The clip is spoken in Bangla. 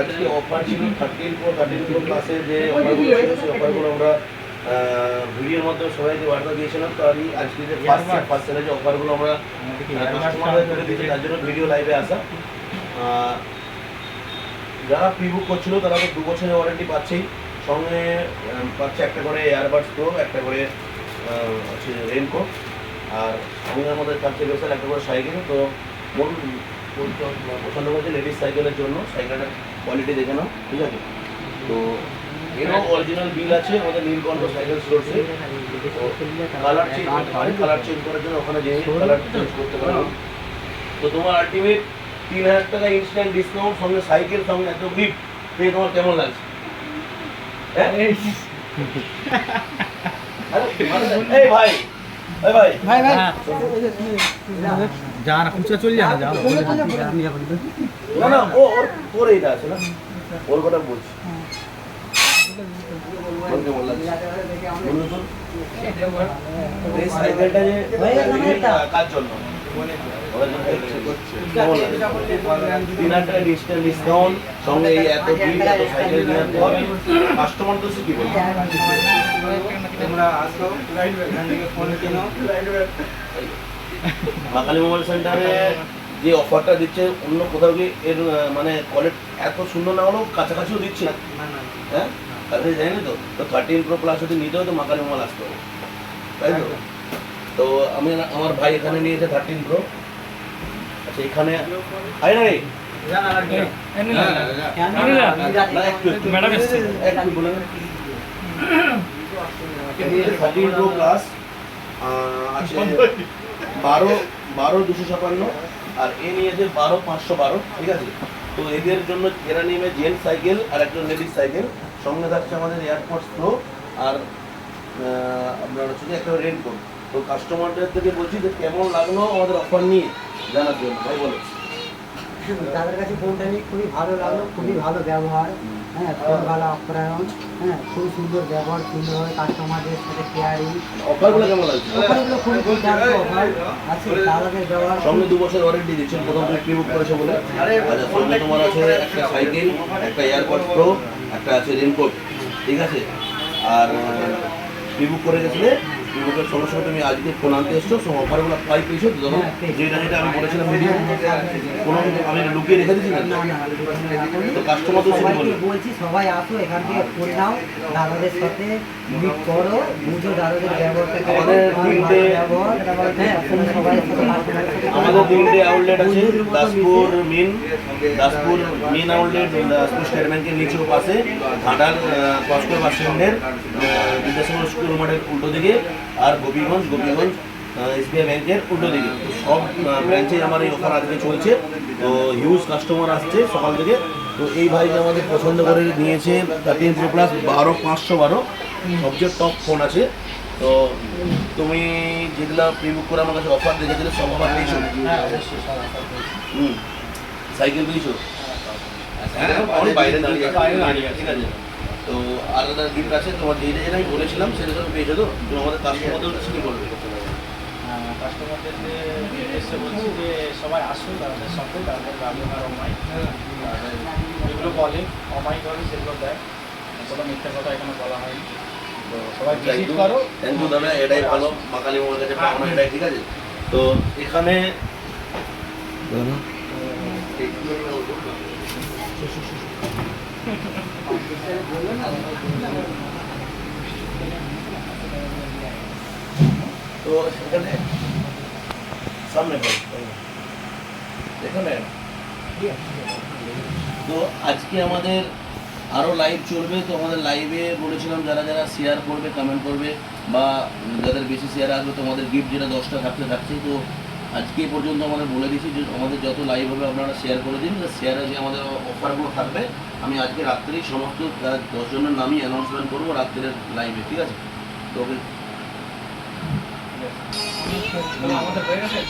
আজকে অফার ছিল থার্টিন প্রো থার্টিন প্রো ক্লাসে যে অফারগুলো সেই অফারগুলো আমরা ভিডিওর মাধ্যমে সবাইকে বার্তা দিয়েছিলাম তো আমি আজকে যে ফার্স্ট ফার্স্ট সেলে যে আমরা কাস্টমারদের তার জন্য ভিডিও লাইভে আসা যারা প্রি বুক করছিল, তারা তো দু বছরের ওয়ারেন্টি পাচ্ছেই। সঙ্গে পাচ্ছে একটা করে এয়ারবাডস প্রো একটা করে হচ্ছে রেনকোট আর সঙ্গে আমাদের পাচ্ছে বেসার একটা করে সাইকেল তো মন পছন্দ করেছে লেডিস সাইকেলের জন্য সাইকেলটার কোয়ালিটি দেখে নাও, ঠিক আছে? তো এরও অরিজিনাল বিল আছে, আমাদের নীলকণ্ঠ সাইকেল স্টোরসে কালার চেঞ্জ কালার চেঞ্জ করার জন্য ওখানে যে কালার চেঞ্জ করতে পারো। তো তোমার আলটিমেট তিন হাজার টাকা ইনস্ট্যান্ট ডিসকাউন্ট সঙ্গে সাইকেল সঙ্গে এত গিফট পেয়ে তোমার কেমন লাগছে? হ্যাঁ? এই ভাই ভাই। ভাই ভাই। যা না খুচরা চল যা না যাও। না না ও ওর ওর এইটা আছে না? ওর কথা বলছি। এই সাইকেলটা যে কার জন্য? তিন হাজার টাকা ডিজিটাল ডিসকাউন্ট সঙ্গে এই এত বিল এত সাইকেল নেওয়ার পর কাস্টমার তো সে কি বলবে তোমরা আসো এখান থেকে ফোন কেনো বাঙালি মোবাইল সেন্টারে যে অফারটা দিচ্ছে অন্য কোথাও কি এর মানে কোয়ালিটি এত সুন্দর না হলেও কাছাকাছিও দিচ্ছে? হ্যাঁ? কাছে জানি তো। তো থার্টিন প্রো প্লাস যদি নিতে হয় তো মাকালি মোবাইল আসতে হবে। তাই তো? তো আমি আমার ভাই এখানে নিয়েছে থার্টিন প্রো আচ্ছা এখানে না রে বারো বারো দুশো ছাপান্ন আর এ নিয়েছে বারো পাঁচশো বারো ঠিক আছে? তো এদের জন্য এরা নেবে জেন্ট সাইকেল আর একজন লেডিস সাইকেল। সঙ্গে থাকছে আমাদের এয়ারপোর্টস প্রো আর আপনার হচ্ছে একটা রেনকোট তো কাস্টমারদের থেকে বলছি যে কেমন লাগল আমাদের অফার নিয়ে জানার জন্য ভাই বলো। তাদের কাছে ফোনটা নিয়ে খুবই ভালো লাগল খুবই ভালো ব্যবহার হ্যাঁ খুব ভালো আপ্যায়ন হ্যাঁ খুব সুন্দর ব্যবহার সুন্দরভাবে কাস্টমারদের সাথে কেয়ারিং অফারগুলো কেমন লাগছে? অফারগুলো খুবই দুর্দান্ত অফার আছে তাদের ব্যবহার সঙ্গে দু বছর ওয়ারেন্টি দিচ্ছেন প্রথম তুমি প্রি বুক করেছ বলে। আচ্ছা সঙ্গে তোমার আছে একটা সাইকেল একটা এয়ারপড প্রো একটা আছে রেনকোট ঠিক আছে? আর প্রি বুক করে গেছিলে প্রি বুকের সঙ্গে সঙ্গে তুমি আজকে ফোন আনতে এসছো সব অফারগুলো পাই পেয়েছ হ্যাঁ, যেটা যেটা আমি বলেছিলাম ভিডিও কোনো আমি লুকিয়ে রেখে দিচ্ছি না না না তো কাস্টমার তো বলবে বলছি সবাই আসো এখান থেকে করে নাও দাদাদের সাথে মিট করো বুঝো দাদাদের ব্যবহারটা আমাদের তিনটে- ব্যবহার হ্যাঁ সবাই কাস্টমারের সাথে আমাদের তিনটে আউটলেট আছে Daspur main Daspur main outlet Daspur state ব্যাংকের নিচেও পাশে ঘাটাল কস্কো বাস স্ট্যান্ডের বিদ্যাসাগর স্কুল মাঠের উল্টো দিকে। আর গোপীগঞ্জ গোপীগঞ্জ এসবিআই ব্যাংকের উল্টো দিকে। তো সব ব্রাঞ্চে আমার এই অফার আজকে চলছে। তো হিউজ কাস্টমার আসছে সকাল থেকে। তো এই ভাইকে আমাদের পছন্দ করে নিয়েছে থার্টিন প্রো প্লাস বারো পাঁচশো বারো। সবচেয়ে টপ ফোন আছে। তো তুমি যেগুলো প্রি বুক করে আমার কাছে অফার দেখেছিলে সব অফার পেয়েছ? হুম। সাইকেল পেয়েছ? হ্যাঁ বাইরে দাঁড়িয়ে। ঠিক আছে। তো আলাদা গিফট আছে তোমার যেটা যেটা আমি বলেছিলাম সেটা তুমি পেয়েছ তো তুমি আমাদের কাস্টমারদের কাছে কি বলবে কাস্টমারদেরকে এসে বলছি যে সবাই আসুন তাদের সাথে তাদের ব্যবহার অমাই তাদের যেগুলো বলে অমাই করে সেগুলো দেয় কোনো মিথ্যা কথা এখানে বলা হয়নি তো সবাই ভিজিট করো থ্যাংক ইউ দাদা এটাই ভালো মাকালি মোড়ের কাছে পাওনা এটাই ঠিক আছে তো এখানে তো এখানে সামনে এখানে। তো আজকে আমাদের আরও লাইভ চলবে, তো আমাদের লাইভে বলেছিলাম যারা যারা শেয়ার করবে কমেন্ট করবে, বা যাদের বেশি শেয়ার আসবে, তোমাদের গিফট যেটা দশটা থাকতে থাকছে, তো আজকে পর্যন্ত আমাদের বলে দিচ্ছি যে আমাদের যত লাইভ হবে আপনারা শেয়ার করে দিন। শেয়ারে যে আমাদের অফারগুলো থাকবে, আমি আজকে রাত্রেই সমস্ত দশজনের নামই অ্যানাউন্সমেন্ট করব রাত্রের লাইভে ঠিক আছে? তো আমাদের হয়ে গেছে?